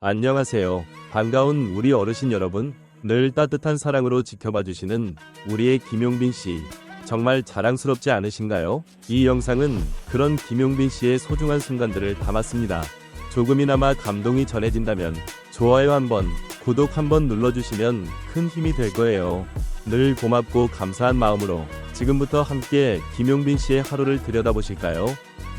안녕하세요. 반가운 우리 어르신 여러분. 늘 따뜻한 사랑으로 지켜봐 주시는 우리의 김용빈 씨. 정말 자랑스럽지 않으신가요? 이 영상은 그런 김용빈 씨의 소중한 순간들을 담았습니다. 조금이나마 감동이 전해진다면 좋아요 한번, 구독 한번 눌러주시면 큰 힘이 될 거예요. 늘 고맙고 감사한 마음으로 지금부터 함께 김용빈 씨의 하루를 들여다보실까요?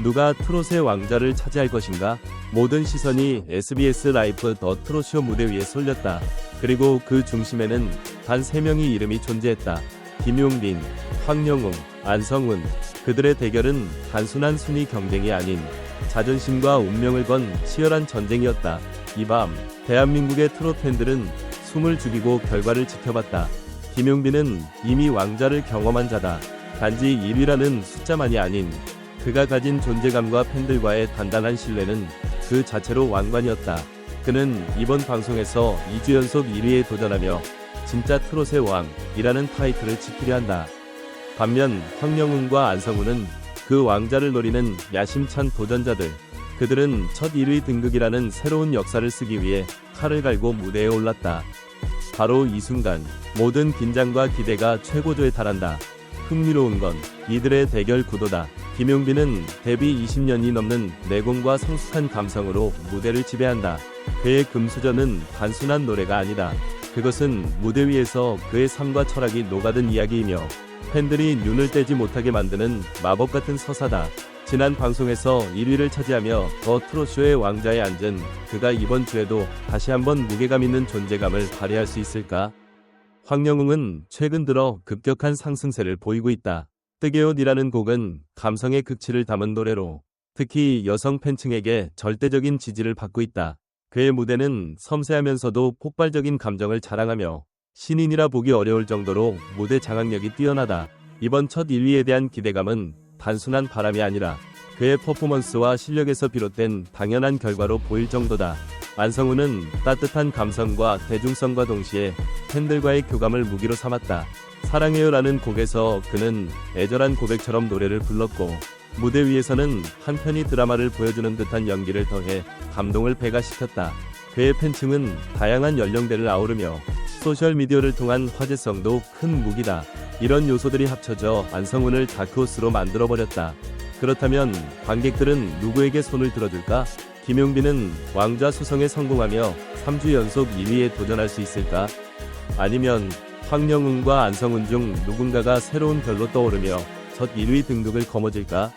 누가 트롯의 왕자를 차지할 것인가? 모든 시선이 SBS 라이프 더 트롯쇼 무대 위에 쏠렸다. 그리고 그 중심에는 단 3명의 이름이 존재했다. 김용빈, 황영웅, 안성훈. 그들의 대결은 단순한 순위 경쟁이 아닌 자존심과 운명을 건 치열한 전쟁이었다. 이 밤, 대한민국의 트롯 팬들은 숨을 죽이고 결과를 지켜봤다. 김용빈은 이미 왕자를 경험한 자다. 단지 1위라는 숫자만이 아닌 그가 가진 존재감과 팬들과의 단단한 신뢰는 그 자체로 왕관이었다. 그는 이번 방송에서 2주 연속 1위에 도전하며 진짜 트롯의 왕이라는 타이틀을 지키려 한다. 반면 황영웅과 안성우는 그 왕자를 노리는 야심찬 도전자들. 그들은 첫 1위 등극이라는 새로운 역사를 쓰기 위해 칼을 갈고 무대에 올랐다. 바로 이 순간 모든 긴장과 기대가 최고조에 달한다. 흥미로운 건 이들의 대결 구도다. 김용빈은 데뷔 20년이 넘는 내공과 성숙한 감성으로 무대를 지배한다. 그의 금수저는 단순한 노래가 아니다. 그것은 무대 위에서 그의 삶과 철학이 녹아든 이야기이며 팬들이 눈을 떼지 못하게 만드는 마법 같은 서사다. 지난 방송에서 1위를 차지하며 더 트롯쇼의 왕자에 앉은 그가 이번 주에도 다시 한번 무게감 있는 존재감을 발휘할 수 있을까? 황영웅은 최근 들어 급격한 상승세를 보이고 있다. 뜨개옷이라는 곡은 감성의 극치를 담은 노래로 특히 여성 팬층에게 절대적인 지지를 받고 있다. 그의 무대는 섬세하면서도 폭발적인 감정을 자랑하며 신인이라 보기 어려울 정도로 무대 장악력이 뛰어나다. 이번 첫 1위에 대한 기대감은 단순한 바람이 아니라 그의 퍼포먼스와 실력에서 비롯된 당연한 결과로 보일 정도다. 안성우는 따뜻한 감성과 대중성과 동시에 팬들과의 교감을 무기로 삼았다. 사랑해요라는 곡에서 그는 애절한 고백처럼 노래를 불렀고 무대 위에서는 한편이 드라마를 보여주는 듯한 연기를 더해 감동을 배가시켰다. 그의 팬층은 다양한 연령대를 아우르며 소셜미디어를 통한 화제성도 큰 무기다. 이런 요소들이 합쳐져 안성훈을 다크호스로 만들어버렸다. 그렇다면 관객들은 누구에게 손을 들어줄까? 김용빈은 왕좌 수성에 성공하며 3주 연속 2위에 도전할 수 있을까? 아니면 황영웅과 안성훈 중 누군가가 새로운 별로 떠오르며 첫 1위 등극을 거머쥘까?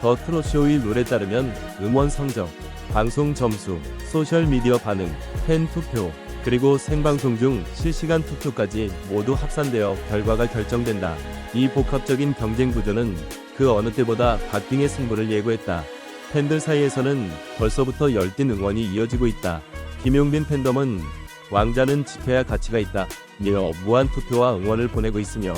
더 트롯쇼의 룰에 따르면 음원 성적, 방송 점수, 소셜미디어 반응, 팬 투표, 그리고 생방송 중 실시간 투표까지 모두 합산되어 결과가 결정된다. 이 복합적인 경쟁 구조는 그 어느 때보다 박빙의 승부를 예고했다. 팬들 사이에서는 벌써부터 열띤 응원이 이어지고 있다. 김용빈 팬덤은 왕자는 지켜야 가치가 있다. 며 무한 투표와 응원을 보내고 있으며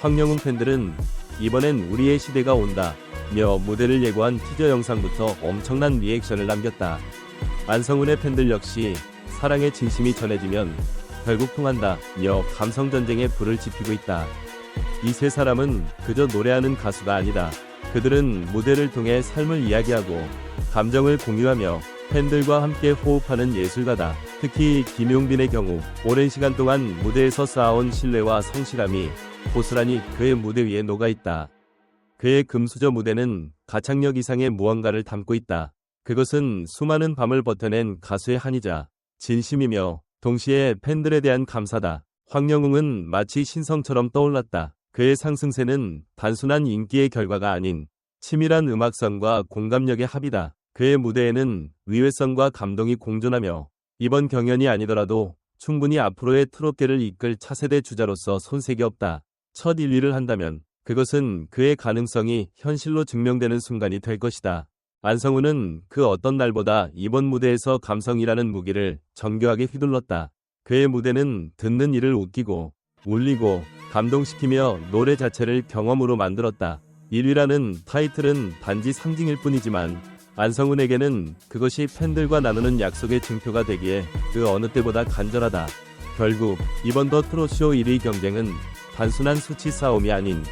황영웅 팬들은 이번엔 우리의 시대가 온다. 며 무대를 예고한 티저 영상부터 엄청난 리액션을 남겼다. 안성훈의 팬들 역시 사랑의 진심이 전해지면 결국 통한다. 며 감성 전쟁에 불을 지피고 있다. 이 세 사람은 그저 노래하는 가수가 아니다. 그들은 무대를 통해 삶을 이야기하고 감정을 공유하며 팬들과 함께 호흡하는 예술가다. 특히 김용빈의 경우 오랜 시간 동안 무대에서 쌓아온 신뢰와 성실함이 고스란히 그의 무대 위에 녹아 있다. 그의 금수저 무대는 가창력 이상의 무언가를 담고 있다. 그것은 수많은 밤을 버텨낸 가수의 한이자 진심이며 동시에 팬들에 대한 감사다. 황영웅은 마치 신성처럼 떠올랐다. 그의 상승세는 단순한 인기의 결과가 아닌 치밀한 음악성과 공감력의 합이다. 그의 무대에는 의외성과 감동이 공존하며 이번 경연이 아니더라도 충분히 앞으로의 트롯계를 이끌 차세대 주자로서 손색이 없다. 첫 1위를 한다면 그것은 그의 가능성이 현실로 증명되는 순간이 될 것이다. 안성우는 그 어떤 날보다 이번 무대에서 감성이라는 무기를 정교하게 휘둘렀다. 그의 무대는 듣는 이를 웃기고 울리고 감동시키며 노래 자체를 경험으로 만들었다. 1위라는 타이틀은 단지 상징일 뿐이지만 안성훈에게는 그것이 팬들과 나누는 약속의 증표가 되기에 그 어느 때보다 간절하다. 결국 이번 더 트롯쇼 1위 경쟁은 단순한 수치 싸움이 아닌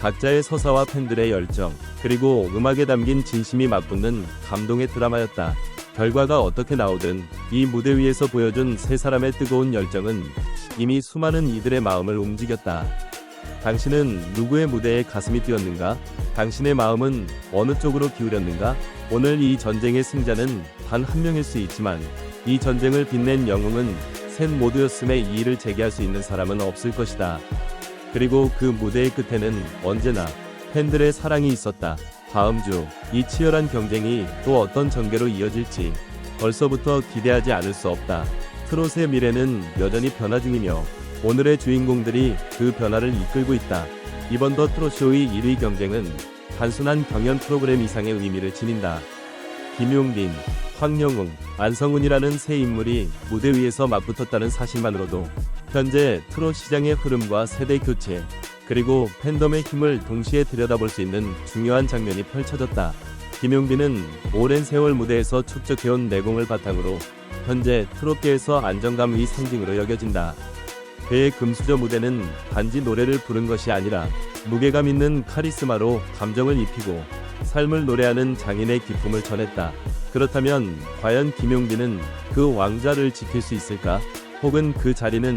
각자의 서사와 팬들의 열정, 그리고 음악에 담긴 진심이 맞붙는 감동의 드라마였다. 결과가 어떻게 나오든 이 무대 위에서 보여준 세 사람의 뜨거운 열정은 이미 수많은 이들의 마음을 움직였다. 당신은 누구의 무대에 가슴이 뛰었는가? 당신의 마음은 어느 쪽으로 기울였는가? 오늘 이 전쟁의 승자는 단 한 명일 수 있지만 이 전쟁을 빛낸 영웅은 셋 모두였음에 이의를 제기할 수 있는 사람은 없을 것이다. 그리고 그 무대의 끝에는 언제나 팬들의 사랑이 있었다. 다음 주 이 치열한 경쟁이 또 어떤 전개로 이어질지 벌써부터 기대하지 않을 수 없다. 트롯의 미래는 여전히 변화 중이며 오늘의 주인공들이 그 변화를 이끌고 있다. 이번 더 트롯쇼의 1위 경쟁은 단순한 경연 프로그램 이상의 의미를 지닌다. 김용빈, 황영웅, 안성훈이라는 세 인물이 무대 위에서 맞붙었다는 사실만으로도 현재 트롯 시장의 흐름과 세대 교체, 그리고 팬덤의 힘을 동시에 들여다볼 수 있는 중요한 장면이 펼쳐졌다. 김용빈은 오랜 세월 무대에서 축적해온 내공을 바탕으로 현재 트롯계에서 안정감의 상징으로 여겨진다. 그의 금수저 무대는 단지 노래를 부른 것이 아니라 무게감 있는 카리스마로 감정을 입히고 삶을 노래하는 장인의 기쁨을 전했다. 그렇다면 과연 김용빈은 그 왕자를 지킬 수 있을까? 혹은 그 자리는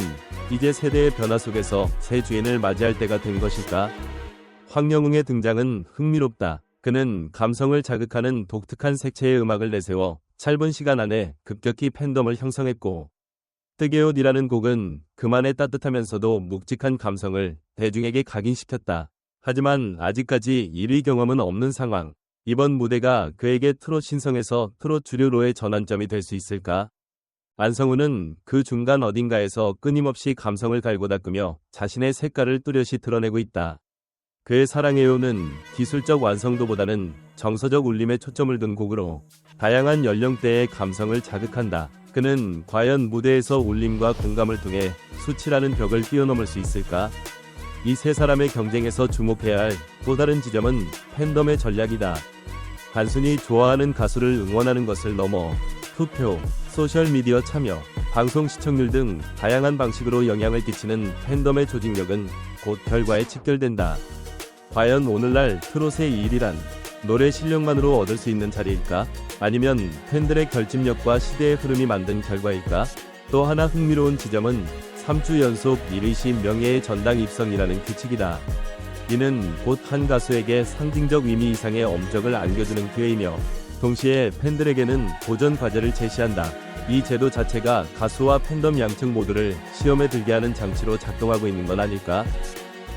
이제 세대의 변화 속에서 새 주인을 맞이할 때가 된 것일까? 황영웅의 등장은 흥미롭다. 그는 감성을 자극하는 독특한 색채의 음악을 내세워 짧은 시간 안에 급격히 팬덤을 형성했고 뜨개옷이라는 곡은 그만의 따뜻하면서도 묵직한 감성을 대중에게 각인시켰다. 하지만 아직까지 1위 경험은 없는 상황. 이번 무대가 그에게 트롯 신성에서 트롯 주류로의 전환점이 될 수 있을까? 안성우는 그 중간 어딘가에서 끊임없이 감성을 갈고 닦으며 자신의 색깔을 뚜렷이 드러내고 있다. 그의 사랑해요는 기술적 완성도보다는 정서적 울림에 초점을 둔 곡으로 다양한 연령대의 감성을 자극한다. 그는 과연 무대에서 울림과 공감을 통해 수치라는 벽을 뛰어넘을 수 있을까? 이 세 사람의 경쟁에서 주목해야 할 또 다른 지점은 팬덤의 전략이다. 단순히 좋아하는 가수를 응원하는 것을 넘어 투표, 소셜미디어 참여, 방송 시청률 등 다양한 방식으로 영향을 끼치는 팬덤의 조직력은 곧 결과에 직결된다. 과연 오늘날 트롯의 일이란 노래 실력만으로 얻을 수 있는 자리일까? 아니면 팬들의 결집력과 시대의 흐름이 만든 결과일까? 또 하나 흥미로운 지점은 3주 연속 1위 시 명예의 전당 입성이라는 규칙이다. 이는 곧 한 가수에게 상징적 의미 이상의 엄적을 안겨주는 기회이며 동시에 팬들에게는 도전 과제를 제시한다. 이 제도 자체가 가수와 팬덤 양측 모두를 시험에 들게 하는 장치로 작동하고 있는 건 아닐까?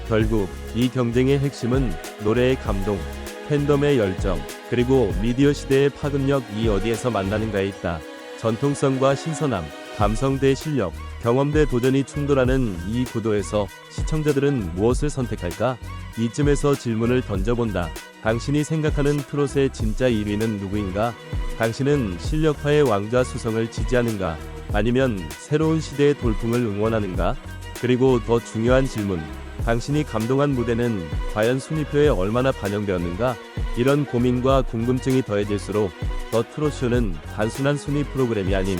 결국 이 경쟁의 핵심은 노래의 감동, 팬덤의 열정, 그리고 미디어 시대의 파급력 이 어디에서 만나는가에 있다. 전통성과 신선함, 감성 대 실력, 경험 대 도전이 충돌하는 이 구도에서 시청자들은 무엇을 선택할까? 이쯤에서 질문을 던져본다. 당신이 생각하는 트롯의 진짜 1위는 누구인가? 당신은 실력파의 왕좌 수성을 지지하는가? 아니면 새로운 시대의 돌풍을 응원하는가? 그리고 더 중요한 질문. 당신이 감동한 무대는 과연 순위표에 얼마나 반영되었는가? 이런 고민과 궁금증이 더해질수록 더 트롯쇼는 단순한 순위 프로그램이 아닌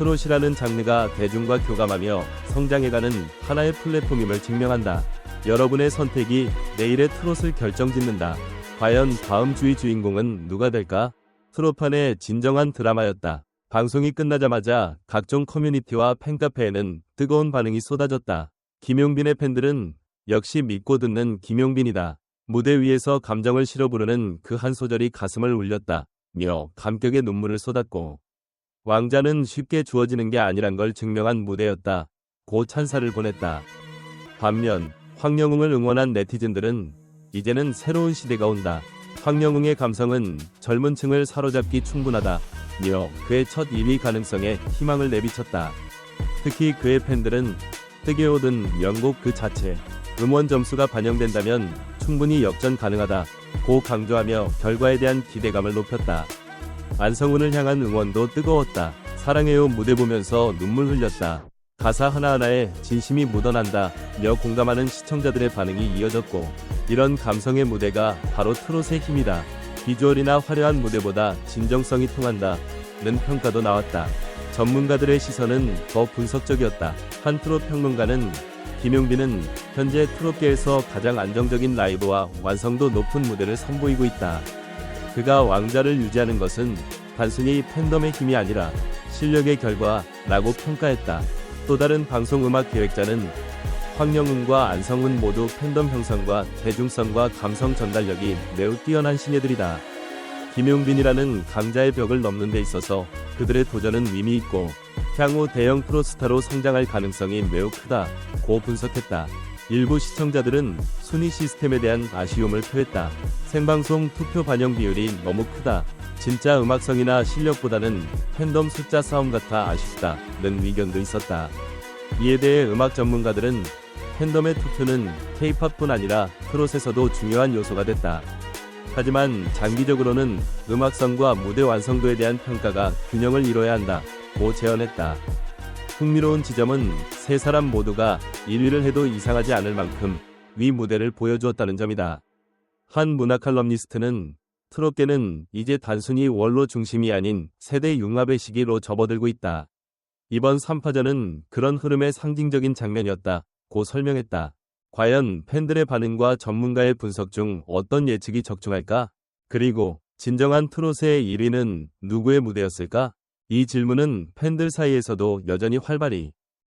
트롯이라는 장르가 대중과 교감하며 성장해가는 하나의 플랫폼임을 증명한다. 여러분의 선택이 내일의 트롯을 결정짓는다. 과연 다음 주의 주인공은 누가 될까? 트롯판의 진정한 드라마였다. 방송이 끝나자마자 각종 커뮤니티와 팬카페에는 뜨거운 반응이 쏟아졌다. 김용빈의 팬들은 역시 믿고 듣는 김용빈이다. 무대 위에서 감정을 실어 부르는 그 한 소절이 가슴을 울렸다. 며 감격의 눈물을 쏟았고 왕자는 쉽게 주어지는 게 아니란 걸 증명한 무대였다. 고 찬사를 보냈다. 반면 황영웅을 응원한 네티즌들은 이제는 새로운 시대가 온다. 황영웅의 감성은 젊은 층을 사로잡기 충분하다. 며 그의 첫 1위 가능성에 희망을 내비쳤다. 특히 그의 팬들은 뜨개 오든 명곡 그 자체 음원 점수가 반영된다면 충분히 역전 가능하다. 고 강조하며 결과에 대한 기대감을 높였다. 안성훈을 향한 응원도 뜨거웠다. 사랑해요 무대 보면서 눈물 흘렸다. 가사 하나하나에 진심이 묻어난다. 며 공감하는 시청자들의 반응이 이어졌고 이런 감성의 무대가 바로 트롯의 힘이다. 비주얼이나 화려한 무대보다 진정성이 통한다. 는 평가도 나왔다. 전문가들의 시선은 더 분석적이었다. 한 트롯 평론가는 김용빈은 현재 트롯계에서 가장 안정적인 라이브와 완성도 높은 무대를 선보이고 있다. 그가 왕자를 유지하는 것은 단순히 팬덤의 힘이 아니라 실력의 결과라고 평가했다. 또 다른 방송 음악 기획자는 황영훈과 안성훈 모두 팬덤 형성과 대중성과 감성 전달력이 매우 뛰어난 신예들이다. 김용빈이라는 강자의 벽을 넘는 데 있어서 그들의 도전은 의미 있고 향후 대형 프로스타로 성장할 가능성이 매우 크다. 고 분석했다. 일부 시청자들은 순위 시스템에 대한 아쉬움을 표했다. 생방송 투표 반영 비율이 너무 크다. 진짜 음악성이나 실력보다는 팬덤 숫자 싸움 같아 아쉽다 는 의견도 있었다. 이에 대해 음악 전문가들은 팬덤의 투표는 K-팝뿐 아니라 트롯에서도 중요한 요소가 됐다. 하지만 장기적으로는 음악성과 무대 완성도에 대한 평가가 균형을 이뤄야 한다 고 제언했다. 흥미로운 지점은 세 사람 모두가 1위를 해도 이상하지 않을 만큼 위 무대를 보여주었다는 점이다. 한 문화 칼럼니스트는 트롯계는 이제 단순히 원로 중심이 아닌 세대 융합의 시기로 접어들고 있다. 이번 3파전은 그런 흐름의 상징적인 장면이었다 고 설명했다. 과연 팬들의 반응과 전문가의 분석 중 어떤 예측이 적중할까? 그리고 진정한 트롯의 1위는 누구의 무대였을까? 이 질문은 팬들 사이에서도 여전히 활발히